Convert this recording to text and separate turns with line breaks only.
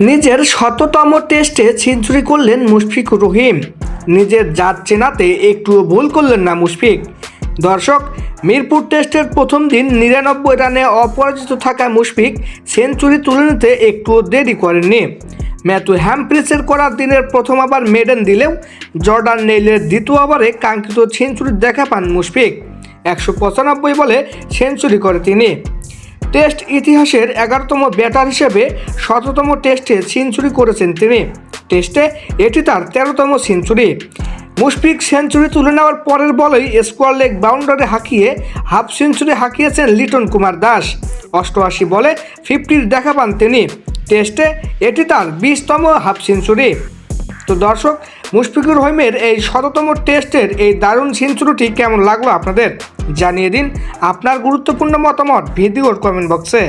নিজের শততম টেস্টে সেঞ্চুরি করলেন মুশফিকুর রহিম। নিজের জাত চেনাতে একটুও ভুল করলেন না মুশফিক। দর্শক, মিরপুর টেস্টের প্রথম দিন নিরানব্বই রানে অপরাজিত থাকা মুশফিক সেঞ্চুরি তুলে নিতে একটুও দেরি করেননি। ম্যাথু হ্যামপ্রিসের করার দিনের প্রথম আবার মেডেন দিলেও জর্ডান নেইলের দ্বিতীয় ওভারে কাঙ্ক্ষিত সেঞ্চুরির দেখা পান মুশফিক। একশো পঁচানব্বই বলে সেঞ্চুরি করে তিনি। টেস্ট ইতিহাসের এগারোতম ব্যাটার হিসেবে শততম টেস্টে সেঞ্চুরি করেছেন তিনি। টেস্টে এটি তার তেরোতম সেঞ্চুরি। মুশফিক সেঞ্চুরি তুলে নেওয়ার পরের বলেই স্কোয়ার লেগ বাউন্ডারে হাঁকিয়ে হাফ সেঞ্চুরি হাঁকিয়েছেন লিটন কুমার দাস। অষ্টআশি বলে ফিফটির দেখা পান তিনি। টেস্টে এটি তার বিশতম হাফ সেঞ্চুরি। তো দর্শক, মুশফিকুর রহিমের এই শততম টেস্টের এই দারুণ সেঞ্চুরিটি কেমন লাগল আপনাদের? জানিয়ে দিন আপনার গুরুত্বপূর্ণ মতামত ভিডিওর কমেন্ট বক্সে